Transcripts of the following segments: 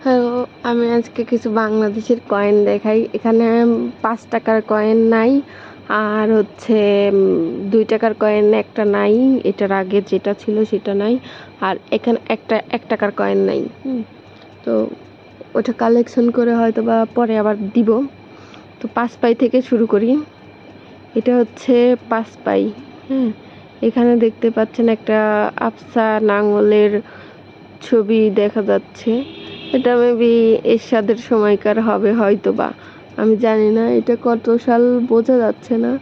Hello আমি আজকে কিছু বাংলাদেশের কয়েন দেখাই। এখানে পাঁচ টাকার কয়েন নাই, আর হচ্ছে দুই টাকার কয়েন একটা নাই। এটার আগে যেটা ছিল সেটা নাই, আর এখানে একটা, এক টাকার কয়েন নাই। তো ওটা কালেকশন করে হয়তো বা পরে আবার দিব। তো পাঁচ পাই থেকে শুরু করি। এটা হচ্ছে পাঁচ পাই হ্যাঁ। এখানে দেখতে পাচ্ছেন একটা আফসা নাঙ্গলের ছবি দেখা যাচ্ছে। এটা মেবি এরশাদের সময়কার হবে হয়তো বা আমি জানি না, এটা কত সাল বোঝা যাচ্ছে না,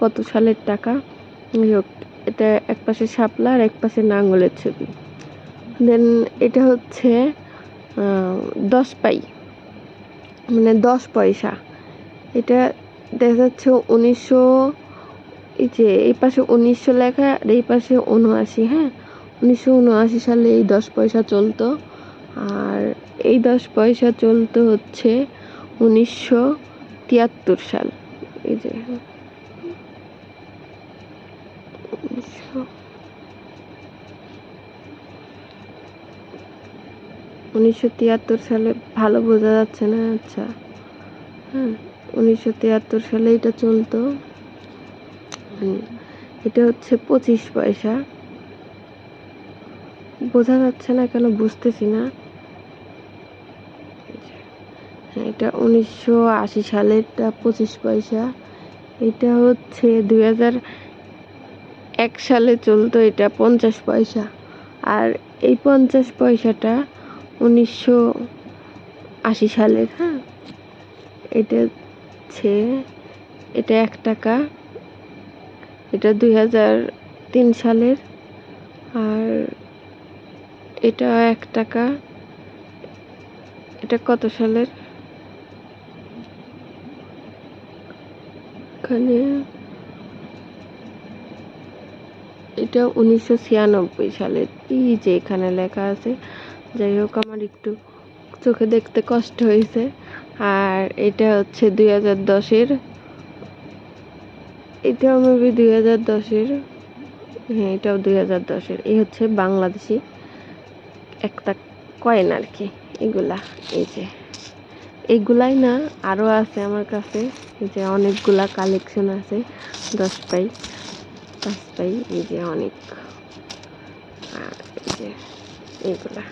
কত সালের টাকা। এটা এক পাশে শাপলা আর এক পাশে নাঙ্গলের ছবি। দেন এটা হচ্ছে দশ পাই মানে দশ পয়সা। এটা দেখা যাচ্ছে উনিশশো, এই যে এই পাশে উনিশশো লেখা আর এই পাশে উনআশি হ্যাঁ? উনিশশো উনআশি সালে এই দশ পয়সা চলতো। আর এই দশ পয়সা চলতো হচ্ছে উনিশশো তিয়াত্তর সাল। এই যে উনিশশো তিয়াত্তর সালে ভালো বোঝা যাচ্ছে না আচ্ছা। হ্যাঁ উনিশশো তিয়াত্তর সালে এটা চলতো। এটা হচ্ছে পঁচিশ পয়সা। বোঝা যাচ্ছে না কেন বুঝতেছি না। হ্যাঁ, এটা উনিশশো আশি সালেরটা পঁচিশ পয়সা। এটা হচ্ছে দুই হাজার এক সালে চলতো এটা পঞ্চাশ পয়সা। আর এই পঞ্চাশ পয়সাটা উনিশশো আশি সালের হ্যাঁ এটা হচ্ছে এটা এক টাকা। এটা দুই হাজার তিন সালের। আর এটা এক টাকা। এটা কত সালের? এখানে এটা উনিশশো ছিয়ানব্বই সালের। এই যে এখানে লেখা আছে। যাই হোক, আমার একটু চোখে দেখতে কষ্ট হয়েছে। আর এটা হচ্ছে দুই হাজার দশের। এটাও মেবি দুই হাজার দশের। হ্যাঁ এটাও দুই হাজার দশের। এই হচ্ছে বাংলাদেশি একটা কয়েন আর কি এগুলা, এই যে। এইগুলাই না আরও আছে আমার কাছে যে অনেকগুলা কালেকশন আছে, দশ পাই, পাঁচ পাই, এই যে অনেক। আর এই যে এইগুলা